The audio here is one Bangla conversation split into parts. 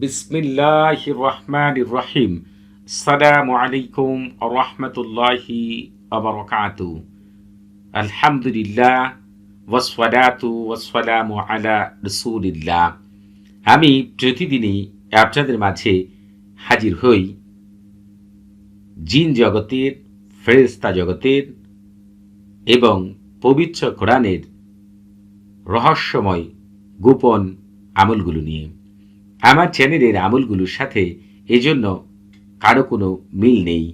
বিসমিল্লাহ রহমান রহিম। সালামু আলাইকুম রহমতুল্লাহি আবরকাতু আলহামদুলিল্লাহ ওয়াসফালাতু ওয়াসফালামু আলা রসুলিল্লাহ। আমি প্রতিদিনই আপনাদের মাঝে হাজির হই জিন জগতের ফেরেস্তা জগতের এবং পবিত্র কোরআনের রহস্যময় গোপন আমলগুলো নিয়ে। আমার চ্যানেলের আমলগুলোর সাথে এজন্য কারও কোনো মিল নেই।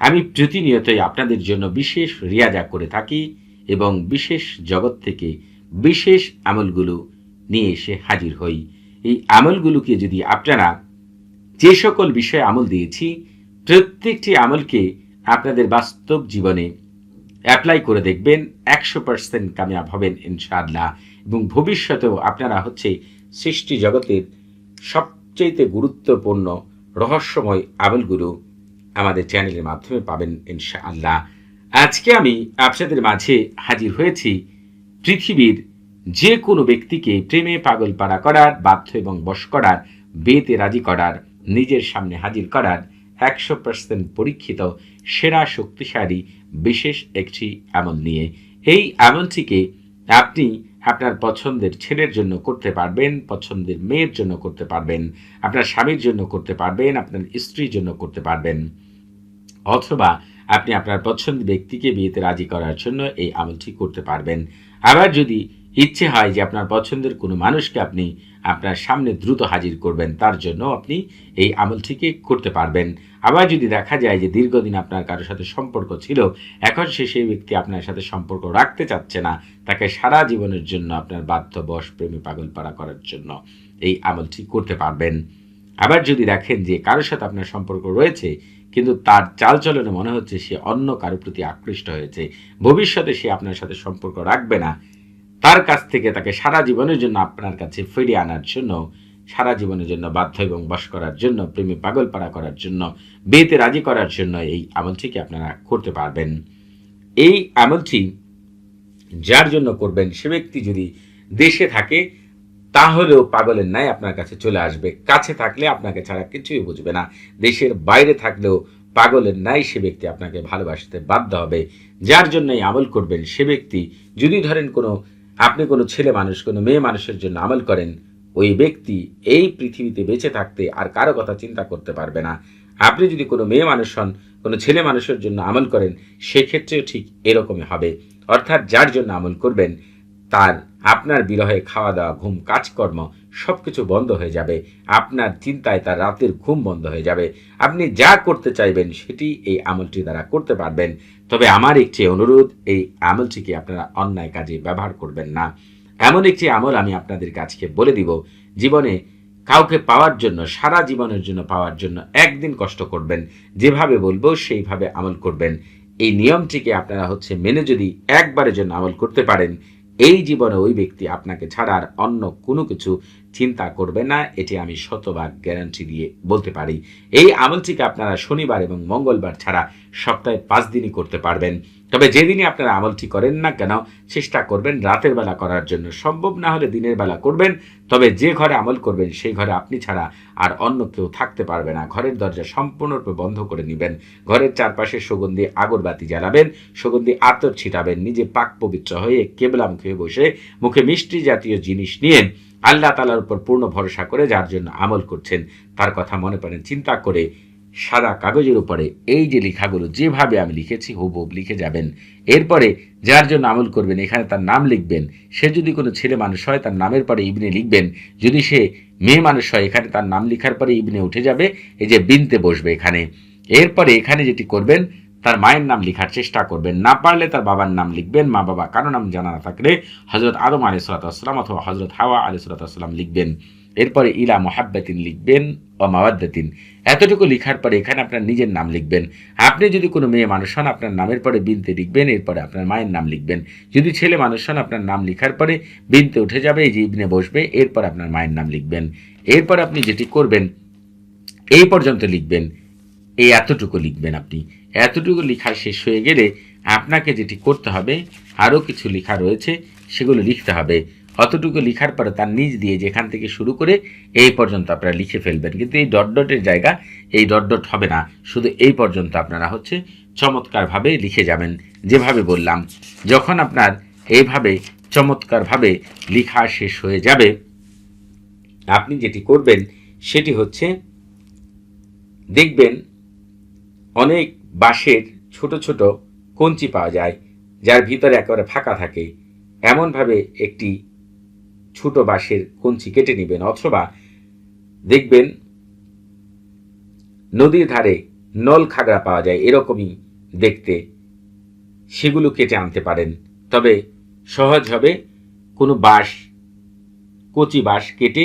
আমি প্রতিনিয়তই আপনাদের জন্য বিশেষ রিয়াজা করে থাকি এবং বিশেষ জগৎ থেকে বিশেষ আমলগুলো নিয়ে এসে হাজির হই। এই আমলগুলোকে যদি আপনারা যে সকল বিষয়ে আমল দিয়েছি, প্রত্যেকটি আমলকে আপনাদের বাস্তব জীবনে অ্যাপ্লাই করে দেখবেন, একশো পার্সেন্ট কামিয়াব হবেন ইনশাআল্লাহ এবং ভবিষ্যতেও আপনারা হচ্ছে সৃষ্টি জগতের সবচেয়ে গুরুত্বপূর্ণ রহস্যময় আমলগুলো আমাদের চ্যানেলের মাধ্যমে পাবেন ইনশাআল্লাহ। আজকে আমি আপনাদের মাঝে হাজির হয়েছি পৃথিবীর যে কোনো ব্যক্তিকে প্রেমে পাগল পাড়া করার, বাধ্য এবং বশ করার বেতে রাজি করার, নিজের সামনে হাজির করার একশো পার্সেন্ট পরীক্ষিত, সেরা, শক্তিশালী, বিশেষ একটি আমল নিয়ে। এই আমলটিকে আপনি আপনার পছন্দের ছেলের জন্য করতে পারবেন, পছন্দের মেয়ের জন্য করতে পারবেন, আপনার স্বামীর জন্য করতে পারবেন, আপনার স্ত্রীর জন্য করতে পারবেন। অথবা আপনি আপনার পছন্দের ব্যক্তিকে বিয়েতে রাজি করার জন্য এই আমলটি করতে পারবেন। আবার যদি ইচ্ছে হয় যে আপনার পছন্দের কোনো মানুষকে আপনি আপনার সামনে দ্রুত হাজির করবেন, তার জন্য আপনি এই আমলটিকে করতে পারবেন। আবার যদি দেখা যায় যে দীর্ঘদিন আপনার কারোর সাথে সম্পর্ক ছিল, এখন সে সেই ব্যক্তি আপনার সাথে সম্পর্ক রাখতে চাচ্ছে না, তাকে সারা জীবনের জন্য আপনার বাধ্য, বশ, প্রেমী পাগল পাড়া করার জন্য এই আমলটি করতে পারবেন। আবার যদি দেখেন যে কারোর সাথে আপনার সম্পর্ক রয়েছে, কিন্তু তার চালচলনে মনে হচ্ছে সে অন্য কারোর প্রতি আকৃষ্ট হয়েছে, ভবিষ্যতে সে আপনার সাথে সম্পর্ক রাখবে না তার কাছ থেকে তাকে সারা জীবনের জন্য আপনার কাছে ফিরিয়ে আনার জন্য, সারা জীবনের জন্য বাধ্য এবং বশ করার জন্য, প্রেমী পাগল পাড়া করার জন্য, বিয়েতে রাজি করার জন্য এই আমলটিকে আপনারা করতে পারবেন? এই আমলটি যার জন্য করবেন সে ব্যক্তি যদি দেশে থাকে, তাহলেও পাগলের ন্যায় আপনার কাছে চলে আসবে। কাছে থাকলে আপনাকে ছাড়া কিছুই বুঝবে না। দেশের বাইরে থাকলেও পাগলের ন্যায় সে ব্যক্তি আপনাকে ভালোবাসতে বাধ্য হবে। যার জন্য এই আমল করবেন সে ব্যক্তি যদি ধরেন কোনো আপনি কোনো ছেলে মানুষ, কোনো মেয়ে মানুষের জন্য আমল করেন, ওই ব্যক্তি এই পৃথিবীতে বেঁচে থাকতে আর কারও কথা চিন্তা করতে পারবে না। আপনি যদি কোনো মেয়ে মানুষ হন, কোনো ছেলে মানুষের জন্য আমল করেন, সেক্ষেত্রেও ঠিক এরকমই হবে। অর্থাৎ যার জন্য আমল করবেন, তার আপনার বিরহে খাওয়া দাওয়া ঘুম, কাজকর্ম সব কিছু বন্ধ হয়ে যাবে। আপনার চিন্তায় তার রাতের ঘুম বন্ধ হয়ে যাবে। আপনি যা করতে চাইবেন সেটি এই আমলটি দ্বারা করতে পারবেন। তবে আমার একটি অনুরোধ, এই আমলটিকে আপনারা অন্যায় কাজে ব্যবহার করবেন না। এমন একটি আমল আমি আপনাদের আজকে বলে দিব, জীবনে কাউকে পাওয়ার জন্য, সারা জীবনের জন্য পাওয়ার জন্য একদিন কষ্ট করবেন। যেভাবে বলব, সেইভাবে আমল করবেন। এই নিয়মটিকে আপনারা হচ্ছে মেনে যদি একবারের জন্য আমল করতে পারেন এই জীবনে ওই ব্যক্তি আপনাকে ছাড়ার অন্য কোনো কিছু চিন্তা করবে না, এটি আমি শতভাগ গ্যারান্টি দিয়ে বলতে পারি। এই আমলটিকে আপনারা শনিবার এবং মঙ্গলবার ছাড়া সপ্তাহে পাঁচ দিনই করতে পারবেন। তবে যেদিনই আপনারা আমলটি করেন না কেন, চেষ্টা করবেন রাতের বেলা করার জন্য। সম্ভব না হলে দিনের বেলা করবেন, তবে যে ঘরে আমল করবেন সেই ঘরে আপনি ছাড়া আর অন্য কেউ থাকতে পারবে না। ঘরের দরজা সম্পূর্ণরূপে বন্ধ করে নেবেন। ঘরের চারপাশে সুগন্ধি আগরবাতি জ্বালাবেন, সুগন্ধি আতর ছিটাবেন, নিজে পাক পবিত্র হয়ে কেবলা মুখে বসে মুখে মিষ্টি জাতীয় জিনিস নিয়ে আল্লাহ তালার উপর পূর্ণ ভরসা করে যার জন্য আমল করছেন, তার কথা মনে পড়েন, চিন্তা করে সাদা কাগজের উপরে এই যে লেখাগুলো যেভাবে আমি লিখেছি হুবহুব লিখে যাবেন। এরপরে যার জন্য আমল করবেন, এখানে তার নাম লিখবেন। সে যদি কোনো ছেলে মানুষ হয়, তার নামের পরে ইবনে লিখবেন। যদি সে মেয়ে মানুষ হয়, এখানে তার নাম লেখার পরে ইবনে উঠে যাবে, এই যে বিনতে বসবে এখানে। এরপরে এখানে যেটি করবেন, তার মায়ের নাম লেখার চেষ্টা করবেন। না পারলে তার বাবার নাম লিখবেন, মা বাবা কারও নাম জানা না থাকলে হজরত আদম আলী সালাতাম অথবা হজরত হাওয়া আলী সালাতাম লিখবেন। এরপরে ইলা মোহাব্বাতিন লিখবেন ও মাওয়াদ্দাতিন। এতটুকু লিখার পরে এখানে আপনার নিজের নাম লিখবেন। আপনি যদি কোনো মেয়ে মানুষ হন, আপনার নামের পরে বিনতে লিখবেন, এরপরে আপনার মায়ের নাম লিখবেন। যদি ছেলে মানুষ হন, আপনার নাম লিখার পরে বিনতে উঠে যাবে, এই যে ইবনে বসবে, এরপর আপনার মায়ের নাম লিখবেন। এরপর আপনি যেটি করবেন, এই পর্যন্ত লিখবেন। এই এতটুকু লিখবেন আপনি। এতটুকু লেখা শেষ হয়ে গেলে আপনাকে যেটি করতে হবে, আরও কিছু লেখা রয়েছে, সেগুলো লিখতে হবে। অতটুকু লিখার পরে তার নিজ দিয়ে যেখান থেকে শুরু করে এই পর্যন্ত আপনারা লিখে ফেলবেন। কিন্তু এই ডট ডটের জায়গা, এই ডট ডট হবে না। শুধু এই পর্যন্ত আপনারা হচ্ছে চমৎকারভাবে লিখে যাবেন। যেভাবে বললাম, যখন আপনার এইভাবে চমৎকারভাবে লিখা শেষ হয়ে যাবে, আপনি যেটি করবেন সেটি হচ্ছে দেখবেন অনেক বাঁশের ছোট ছোট কঞ্চি পাওয়া যায়, যার ভিতরে একেবারে ফাঁকা থাকে। এমনভাবে একটি ছোট বাঁশের কঞ্চি কেটে নেবেন, অথবা দেখবেন নদীর ধারে নল খাগড়া পাওয়া যায়, এরকমই দেখতে। সেগুলো কেটে আনতে পারেন। তবে সহজ হবে কোনো বাঁশ, কচি বাঁশ কেটে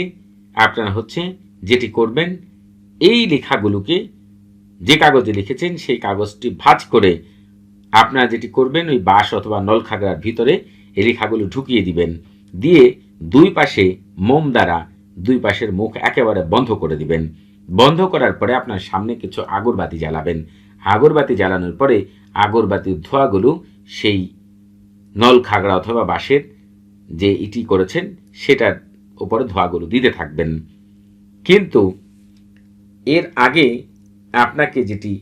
আপনারা হচ্ছে যেটি করবেন, এই লেখাগুলোকে, যে কাগজে লিখেছেন সেই কাগজটি ভাঁজ করে আপনারা যেটি করবেন, ওই বাঁশ অথবা নলখাগড়ার ভিতরে এই লেখাগুলো ঢুকিয়ে দিবেন। দিয়ে দুই পাশে মোম দ্বারা দুই পাশের মুখ একেবারে বন্ধ করে দিবেন। বন্ধ করার পরে আপনার সামনে কিছু আগরবাতি জ্বালাবেন। আগরবাতি জ্বালানোর পরে আগরবাতির ধোঁয়াগুলো সেই নল, খাগড়া অথবা বাঁশের যে ইটি করেছেন, সেটার উপরে ধোঁয়াগুলো দিতে থাকবেন। কিন্তু এর আগে আপনাকে যেটি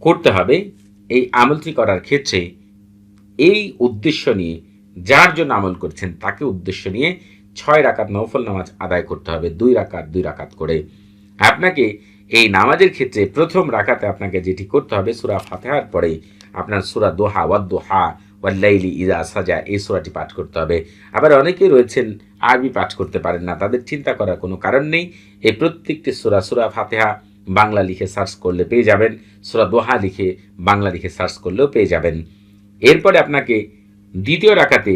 করতে হবে, এই আমলটি করার ক্ষেত্রে এই উদ্দেশ্য নিয়ে যার জন্য আমল করছেন, তাকে উদ্দেশ্য নিয়ে ছয় রাকাত নফল নামাজ আদায় করতে হবে, দুই রাকাত দুই রাকাত করে। আপনাকে এই নামাজের ক্ষেত্রে প্রথম রাকাতে আপনাকে যেটি করতে হবে, সুরা ফাতেহার পরে আপনার সুরা দোহা ওয়াদ্দোহা ওয়াল্লাইলি ইজা সাজা, এই সুরাটি পাঠ করতে হবে। আবার অনেকেই রয়েছেন, আরবি পাঠ করতে পারেন না, তাদের চিন্তা করার কোনো কারণ নেই। এই প্রত্যেকটি সুরা সুরা ফাতেহা বাংলা লিখে সার্চ করলে পেয়ে যাবেন, সুরা দোহা লিখে বাংলা লিখে সার্চ করলেও পেয়ে যাবেন। এরপরে আপনাকে দ্বিতীয় রাকাতে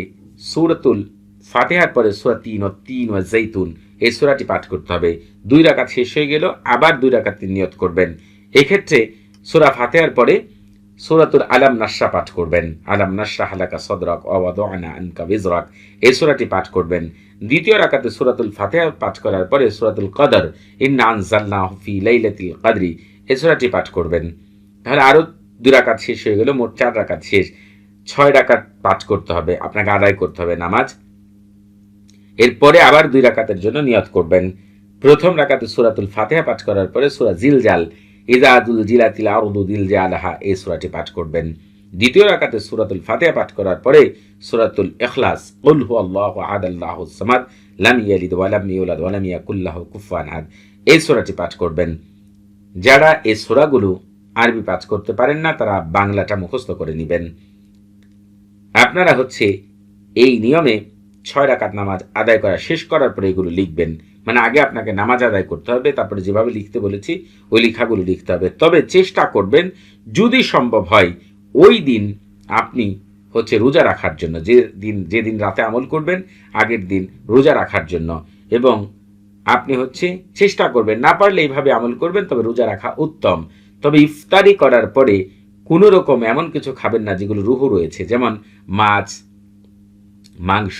সুরতুল ফাতেহার পরে সুরা তিন ও তিন ও জৈতুন এই সুরাটি পাঠ করতে হবে। দুই রাকাত শেষ হয়ে গেল, আবার দুই রাকাত নিয়ত করবেন। এক্ষেত্রে সুরা ফাতেহার পরে সুরাতুল আলাম নাসা পাঠ করবেন। আলাম নাসা হালাকা সদরক অবাদনা আনকা বিজরক, এই সুরাটি পাঠ করবেন। দ্বিতীয় রাকাতে সুরাতুল ফাতেহা পাঠ করার পরে সুরাতুল কদর, ইন্না আনজাল্লাহ ফি লাইলাতিল কদরি, এই সুরাটি পাঠ করবেন। তাহলে আরও দুই রাকাত শেষ হয়ে গেল, মোট চার রাকাত শেষ। ছয় রাকাত পাঠ করতে হবে, আপনাকে আদায় করতে হবে নামাজ। এরপরে আবার দুই রাকাতের জন্য নিয়ত করবেন। প্রথম রাকাতে সুরাতুল ফাতেহা পাঠ করার পরে সুরা জিলজাল ইজাদুল জিলাতিল আরদু দিল জালাহা এই সুরাটি পাঠ করবেন। দ্বিতীয় রাকাতে সুরাতুল ফাতেহা পাঠ করার পরে সুরাতুল এখলাস কুল হু আল্লাহু আহাদ আল্লাহু সামাদ, লাম ইয়ালিদ ওয়া লাম ইউলাদ আহাদ, এই সূরাটি পাঠ করবেন। যারা এই সূরাগুলো আরবি পাঠ করতে পারেন না, তারা বাংলাটা মুখস্থ করে নেবেন। আপনারা হচ্ছে এই নিয়মে ছয় রাকাত নামাজ আদায় করা, শেষ করার পরে এগুলো লিখবেন। মানে আগে আপনাকে নামাজ আদায় করতে হবে, তারপরে যেভাবে লিখতে বলেছি, ওই লেখাগুলো লিখতে হবে। তবে চেষ্টা করবেন, যদি সম্ভব হয়, ওই দিন আপনি হচ্ছে রোজা রাখার জন্য, যে দিন, যেদিন রাতে আমল করবেন, আগের দিন রোজা রাখার জন্য। এবং আপনি হচ্ছে চেষ্টা করবেন, না পারলে এইভাবে আমল করবেন, তবে রোজা রাখা উত্তম। তবে ইফতারি করার পরে কোনো রকম এমন কিছু খাবেন না যেগুলো রুহু রয়েছে, যেমন মাছ, মাংস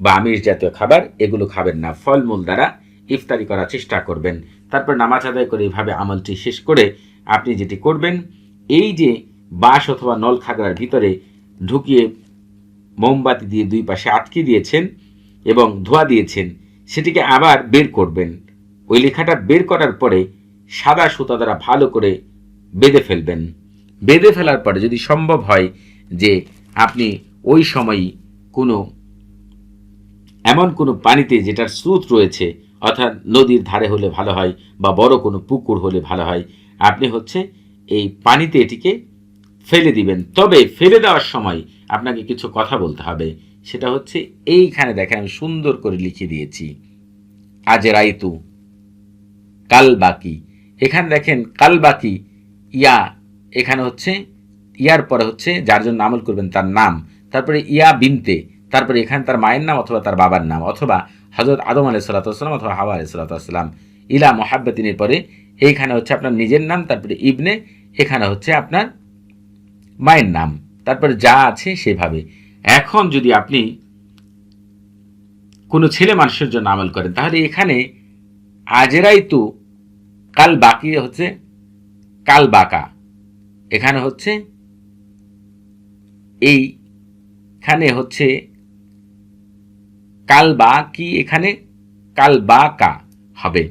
বা আমিষ জাতীয় খাবার, এগুলো খাবেন না। ফলমূল দ্বারা ইফতারি করার চেষ্টা করবেন। তারপর নামাজ আদায় করে এইভাবে আমলটি শেষ করে আপনি যেটি করবেন, এই যে বাঁশ অথবা নল খাগড়ার ভিতরে ঢুকিয়ে মোমবাতি দিয়ে দুই পাশে আটকে দিয়েছেন এবং ধোয়া দিয়েছেন, সেটিকে আবার বের করবেন। ওই লেখাটা বের করার পরে সাদা সুতা দ্বারা ভালো করে বেঁধে ফেলবেন। বেঁধে ফেলার পরে যদি সম্ভব হয় যে আপনি ওই সময়ই কোনো, এমন কোনো পানিতে যেটার স্রোত রয়েছে, অর্থাৎ নদীর ধারে হলে ভালো হয় বা বড় কোনো পুকুর হলে ভালো হয়, আপনি হচ্ছে এই পানিতে এটিকে ফেলে দিবেন। তবে ফেলে দেওয়ার সময় আপনাকে কিছু কথা বলতে হবে। সেটা হচ্ছে এইখানে দেখেন আমি সুন্দর করে লিখে দিয়েছি। আজ রাইতু কাল বাকি এখানে দেখেন কাল বাকি ইয়া এখানে হচ্ছে ইয়ার পরে হচ্ছে যার জন্য আমল করবেন তার নাম। তারপরে ইয়া বিনতে, তারপরে এখানে তার মায়ের নাম অথবা তার বাবার নাম, অথবা হজরত আদম আলাই সাল্লাতাম অথবা হাওয়া আলাই সাল্লাতাম ইলা মোহাব্বতিনের পরে এইখানে হচ্ছে আপনার নিজের নাম, তারপরে ইবনে, এখানে হচ্ছে আপনার মায়ের নাম। তারপরে যা আছে সেভাবে। এখন যদি আপনি কোনো ছেলে মানুষের জন্য আমল করেন, তাহলে এখানে আজেরাই তো কাল বাকি হচ্ছে কাল বাকা। এখানে হচ্ছে এইখানে হচ্ছে কাল বা কি এখানে? কাল বা কা হবে।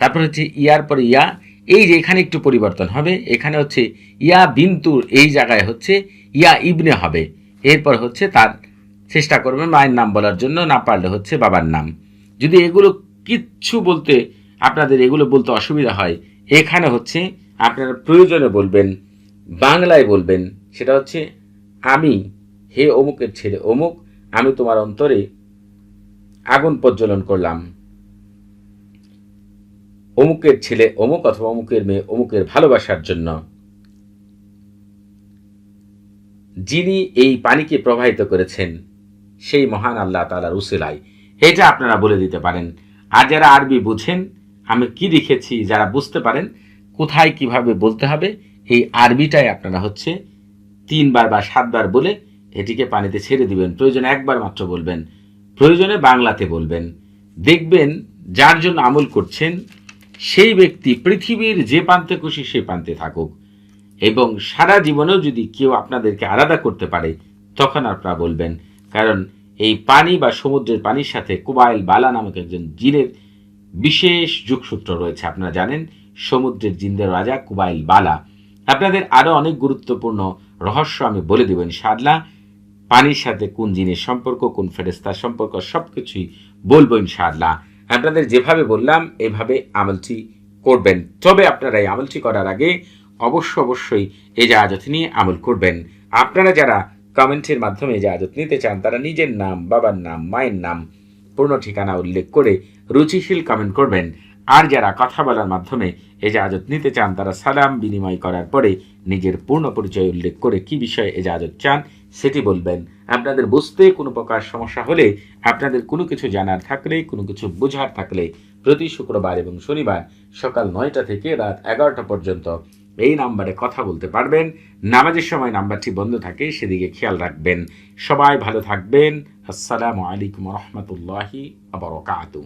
তারপর হচ্ছে ইয়ার পর ইয়া, এই যে এখানে একটু পরিবর্তন হবে। এখানে হচ্ছে ইয়া বিন্তুর এই জায়গায় হচ্ছে ইয়া ইবনে হবে। এরপর হচ্ছে তার চেষ্টা করবেন মায়ের নাম বলার জন্য, না পারলে হচ্ছে বাবার নাম। যদি এগুলো কিচ্ছু বলতে, আপনাদের এগুলো বলতে অসুবিধা হয়, এখানে হচ্ছে আপনারা প্রয়োজনে বলবেন। বাংলায় বলবেন, সেটা হচ্ছে, আমি, হে অমুকের ছেলে, অমুক, আমি তোমার অন্তরে আগুন প্রজ্বলন করলাম। অমুকের ছেলে অমুক অথবা অমুকের মেয়ে অমুকের ভালোবাসার জন্য। যিনি এই পানিকে প্রবাহিত করেছেন, সেই মহান আল্লাহ তালার উসিলাই এটা আপনারা বলে দিতে পারেন। আর যারা আরবি বুঝেন, আমি কি লিখেছি যারা বুঝতে পারেন, কোথায় কীভাবে বলতে হবে এই আরবিটাই আপনারা হচ্ছে তিনবার বা সাতবার বলে এটিকে পানিতে ছেড়ে দিবেন। প্রয়োজনে একবার মাত্র বলবেন। প্রয়োজনে বাংলাতে বলবেন। দেখবেন যার জন্য আমল করছেন, সেই ব্যক্তি পৃথিবীর যে প্রান্তে খুশি সে প্রান্তে থাকুক। এবং সারা জীবনেও যদি কেউ আপনাদেরকে আলাদা করতে পারে, তখন আপনারা বলবেন, কারণ এই পানি বা সমুদ্রের পানির সাথে কুবাইল বালা নামক একজন জিনের বিশেষ যোগসূত্র রয়েছে। আপনারা জানেন, সমুদ্রের জিনদের রাজা কুবাইল বালা। আপনাদের আরও অনেক গুরুত্বপূর্ণ রহস্য আমি বলে দেব ইনশাআল্লাহ। পানির সাথে কোন জিনের সম্পর্ক, কোন ফেরেস্তার সম্পর্ক সব কিছুই বলব ইনশাআল্লাহ। আপনাদের যেভাবে বললাম, এভাবে আমলটি করবেন। তবে আপনারা এই আমলটি করার আগে অবশ্য অবশ্যই এই জাহাজত নিয়ে আমল করবেন। আপনারা যারা কমেন্টের মাধ্যমে জাহাজত নিতে চান, তারা নিজের নাম, বাবার নাম, মায়ের নাম, পূর্ণ ঠিকানা উল্লেখ করে রুচিশীল কমেন্ট করবেন। আর যারা কথা বলার মাধ্যমে এজাজত নিতে চান, তারা সালাম বিনিময় করার পরে নিজের পূর্ণ পরিচয় উল্লেখ করে কি বিষয়ে এজাজত চান সেটি বলবেন। আপনাদের বুঝতে কোনো প্রকার সমস্যা হলে, আপনাদের কোনো কিছু জানার থাকলে, কোনো কিছু বোঝার থাকলে প্রতি শুক্রবার এবং শনিবার সকাল নয়টা থেকে রাত এগারোটা পর্যন্ত এই নাম্বারে কথা বলতে পারবেন। নামাজের সময় নাম্বারটি বন্ধ থাকে, সেদিকে খেয়াল রাখবেন। সবাই ভালো থাকবেন। আসসালামু আলাইকুম রহমতুল্লাহি আবরকাতু.